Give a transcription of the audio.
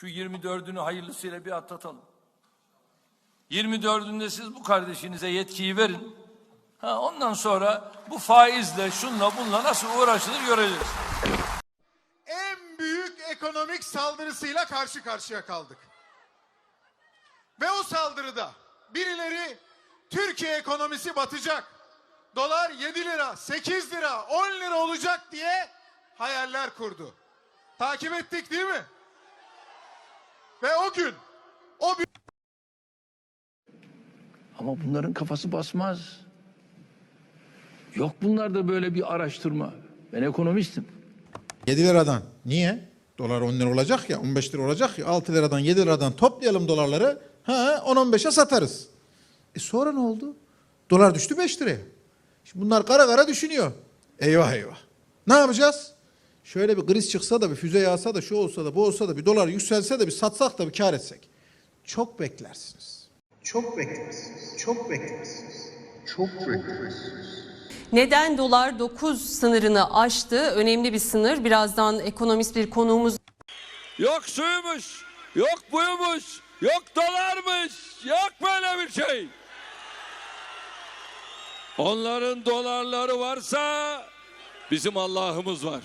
Şu 24'ünü hayırlısıyla bir atlatalım. 24'ünde siz bu kardeşinize yetkiyi verin. Ha, ondan sonra bu faizle, şunla, bunla nasıl uğraşılır göreceğiz. en büyük ekonomik saldırısıyla karşı karşıya kaldık. Ve o saldırıda birileri Türkiye ekonomisi batacak. Dolar 7 lira, 8 lira, 10 lira olacak diye hayaller kurdu. Takip ettik değil mi? Ve o gün o Ama bunların kafası basmaz. Yok bunlarda böyle bir araştırma. Ben ekonomistim. 7 liradan. Niye? Dolar 10 lira olacak ya 15 lira olacak ya 6 liradan 7 liradan toplayalım dolarları. Ha 10-15'e satarız. E sonra ne oldu? Dolar düştü 5 liraya. Şimdi bunlar kara kara düşünüyor. Eyvah eyvah. Ne yapacağız? Şöyle bir kriz çıksa da bir füze yağsa da şu olsa da bu olsa da bir dolar yükselse de bir satsak da bir kar etsek. Çok beklersiniz. Çok beklersiniz. Çok beklersiniz. Çok beklersiniz. Neden dolar 9 sınırını aştı? Önemli bir sınır. Birazdan ekonomist bir konuğumuz Yok suymuş, yok buymuş, yok dolarmış, yok böyle bir şey. Onların dolarları varsa bizim Allah'ımız var.